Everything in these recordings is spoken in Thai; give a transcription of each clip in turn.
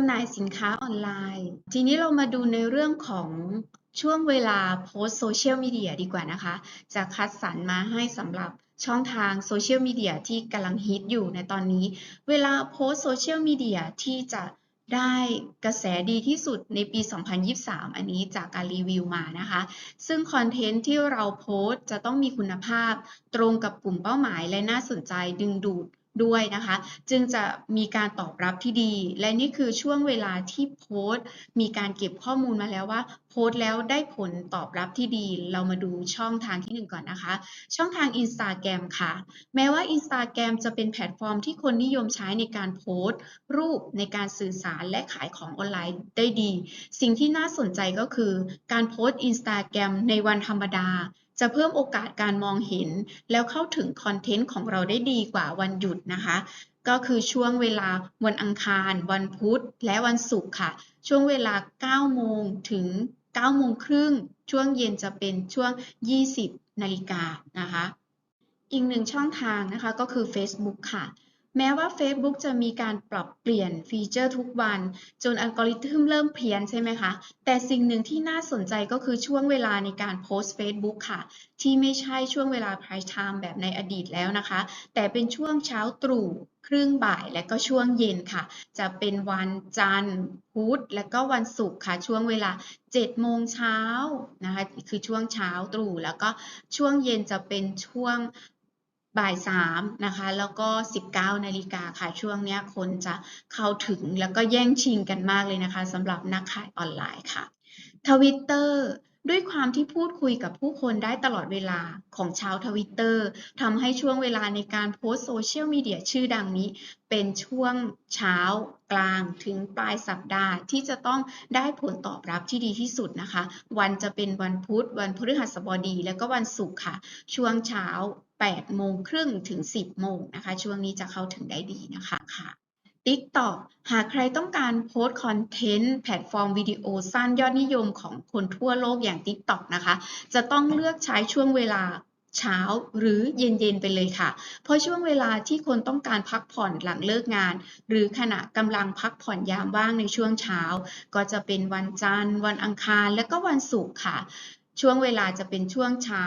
ำหน่ายสินค้าออนไลน์ ทีนี้เรามาดูในเรื่องของช่วงเวลาโพสโซเชียลมีเดียดีกว่านะคะ จะคัดสรรมาให้สำหรับช่องทางโซเชียลมีเดียที่กำลังฮิตอยู่ในตอนนี้ เวลาโพสโซเชียลมีเดียที่จะได้กระแสดีที่สุดในปี 2023 อันนี้จากการรีวิวมานะคะ ซึ่งคอนเทนต์ที่เราโพสจะต้องมีคุณภาพ ตรงกับกลุ่มเป้าหมายและน่าสนใจดึงดูด ด้วยนะคะ จึงจะมีการตอบรับที่ดี และนี่คือช่วงเวลาที่โพสต์มีการเก็บข้อมูลมาแล้วว่า โพสต์แล้วได้ผลตอบรับที่ดี เรามาดูช่องทางที่หนึ่งก่อนนะคะ ช่องทาง Instagram ค่ะ แม้ว่า Instagram จะเป็นแพลตฟอร์มที่คนนิยมใช้ในการโพสต์ รูปในการสื่อสารและขายของออนไลน์ได้ดี สิ่งที่น่าสนใจก็คือ การโพสต์ Instagram ในวันธรรมดา จะเพิ่มโอกาสการมองเห็น แล้วเข้าถึงคอนเทนต์ของเราได้ดีกว่าวันหยุดนะคะ ก็คือช่วงเวลาวันอังคาร วันพุธ และวันศุกร์ค่ะ ช่วงเวลา 9 โมงถึง 9 โมงครึ่ง ช่วงเย็นจะเป็นช่วง 20 นาฬิกานะคะ อีกหนึ่งช่องทางนะคะก็คือ Facebook ค่ะ แม้ว่า Facebook จะมีการปรับเปลี่ยนฟีเจอร์ทุกวัน จนอัลกอริทึมเริ่มเพี้ยนใช่ไหมคะ แต่สิ่งหนึ่งที่น่าสนใจก็คือช่วงเวลาในการโพสต์ Facebook ค่ะ ที่ไม่ใช่ช่วงเวลา prime time แบบในอดีตแล้วนะคะ แต่เป็นช่วงเช้าตรู่ครึ่งบ่ายและก็ช่วงเย็นค่ะ จะเป็นวันจันทร์พุธและก็วันศุกร์ค่ะ ช่วงเวลา7โมงเช้านะคะ คือช่วงเช้าตรู่แล้วก็ช่วงเย็นจะเป็นช่วง บ่ายสามนะคะ แล้วก็ 19นาฬิกาค่ะ ช่วงนี้คนจะเข้าถึงแล้วก็แย่งชิงกันมากเลยนะคะสำหรับนักขายออนไลน์ค่ะทวิตเตอร์ด้วยความที่พูดคุยกับผู้คนได้ตลอดเวลาของชาวทวิตเตอร์ทำให้ช่วงเวลาในการโพสโซเชียลมีเดียชื่อดังนี้ เป็นช่วงเช้ากลางถึงปลายสัปดาห์ ที่จะต้องได้ผลตอบรับที่ดีที่สุดนะคะ วันจะเป็นวันพุธ วันพฤหัสบดี และก็วันศุกร์ค่ะ ช่วงเช้า 8โมงครึ่งถึง 10 โมงนะคะ ช่วงนี้จะเข้าถึงได้ดีนะคะค่ะ TikTok หากใครต้องการโพสต์คอนเทนต์แพลตฟอร์มวิดีโอสั้นยอดนิยมของคนทั่วโลกอย่าง TikTok นะคะ จะต้องเลือกใช้ช่วงเวลาเช้าหรือเย็นๆไปเลยค่ะ เพราะช่วงเวลาที่คนต้องการพักผ่อนหลังเลิกงาน หรือขณะกำลังพักผ่อนยามว่างในช่วงเช้า ก็จะเป็นวันจันทร์ วันอังคาร และก็วันศุกร์ค่ะ ช่วงเวลาจะเป็นช่วงเช้า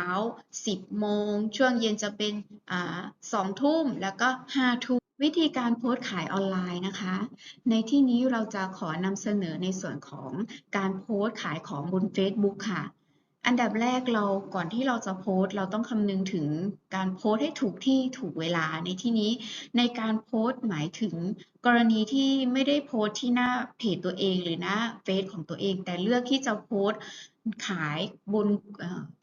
10 โมง ช่วงเย็นจะเป็นอ่า2ทุ่ม แล้วก็ 5 ทุ่ม วิธีการโพสต์ขายออนไลน์นะคะ ในที่นี้เราจะขอนำเสนอในส่วนของการโพสต์ขายของบน Facebook ค่ะ อันดับแรกเราก่อนที่เราจะโพสต์เราต้องคำนึงถึงการโพสต์ให้ถูกที่ถูกเวลาในที่นี้ ในการโพสต์หมายถึงกรณีที่ไม่ได้โพสต์ที่หน้าเพจตัวเองหรือหน้าเฟซของตัวเอง แต่เลือกที่จะโพสต์ขายบน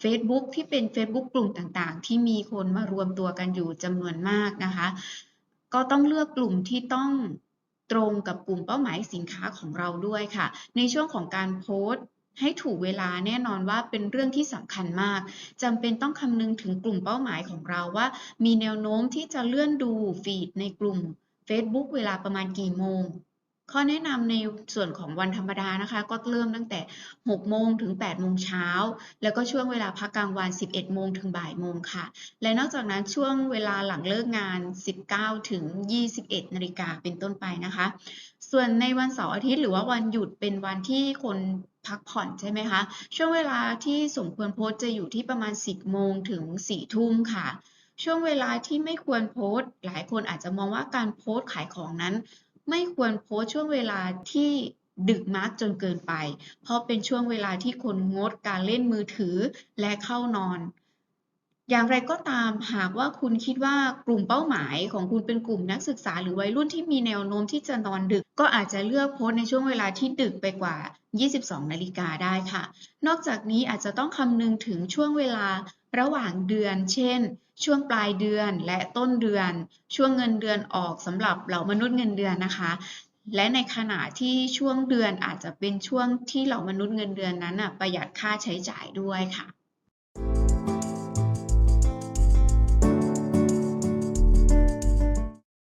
เฟซบุ๊กที่เป็น Facebook กลุ่มต่างๆ ที่มีคนมารวมตัวกันอยู่จำนวนมากนะคะ ก็ต้องเลือกกลุ่มที่ต้องตรงกับกลุ่มเป้าหมายสินค้าของเราด้วยค่ะ ในช่วงของการโพสต์ ให้ถูกเวลาแน่นอนว่าเป็นเรื่องที่สำคัญมากจำเป็นต้องคำนึงถึงกลุ่มเป้าหมายของเราว่า มีแนวโน้มที่จะเลื่อนดูฟีดในกลุ่ม Facebook เวลาประมาณกี่โมง ข้อแนะนำในส่วนของวันธรรมดานะคะ ก็เริ่มตั้งแต่ 6 โมงถึง 8 โมงเช้า แล้วก็ช่วงเวลาพักกลางวัน 11 โมงถึงบ่ายโมงค่ะ และนอกจากนั้นช่วงเวลาหลังเลิกงาน 19 ถึง 21 นาฬิกาเป็นต้นไปนะคะ ส่วนในวันเสาร์อาทิตย์หรือว่าวันหยุดเป็นวันที่คน พักผ่อนใช่ไหมคะ ช่วงเวลาที่สมควรโพสจะอยู่ที่ประมาณ 10 โมงถึง 4 ทุ่มค่ะ ช่วงเวลาที่ไม่ควรโพสหลายคนอาจจะมองว่าการโพสขายของนั้น ไม่ควรโพสช่วงเวลาที่ดึกมากจนเกินไป เพราะเป็นช่วงเวลาที่คนงดการเล่นมือถือและเข้านอน อย่างไรก็ตามหากว่าคุณคิดว่ากลุ่มเป้าหมายของคุณเป็นกลุ่มนักศึกษาหรือวัยรุ่นที่มีแนวโน้มที่จะนอนดึก ก็อาจจะเลือกโพสในช่วงเวลาที่ดึกไปกว่า 22 นาฬิกาได้ค่ะ นอกจากนี้อาจจะต้องคำนึงถึงช่วงเวลาระหว่างเดือน เช่น ช่วงปลายเดือนและต้นเดือน ช่วงเงินเดือนออกสำหรับเหล่ามนุษย์เงินเดือนนะคะ และในขณะที่ช่วงเดือนอาจจะเป็นช่วงที่เหล่ามนุษย์เงินเดือนนั้นประหยัดค่าใช้จ่ายด้วยค่ะ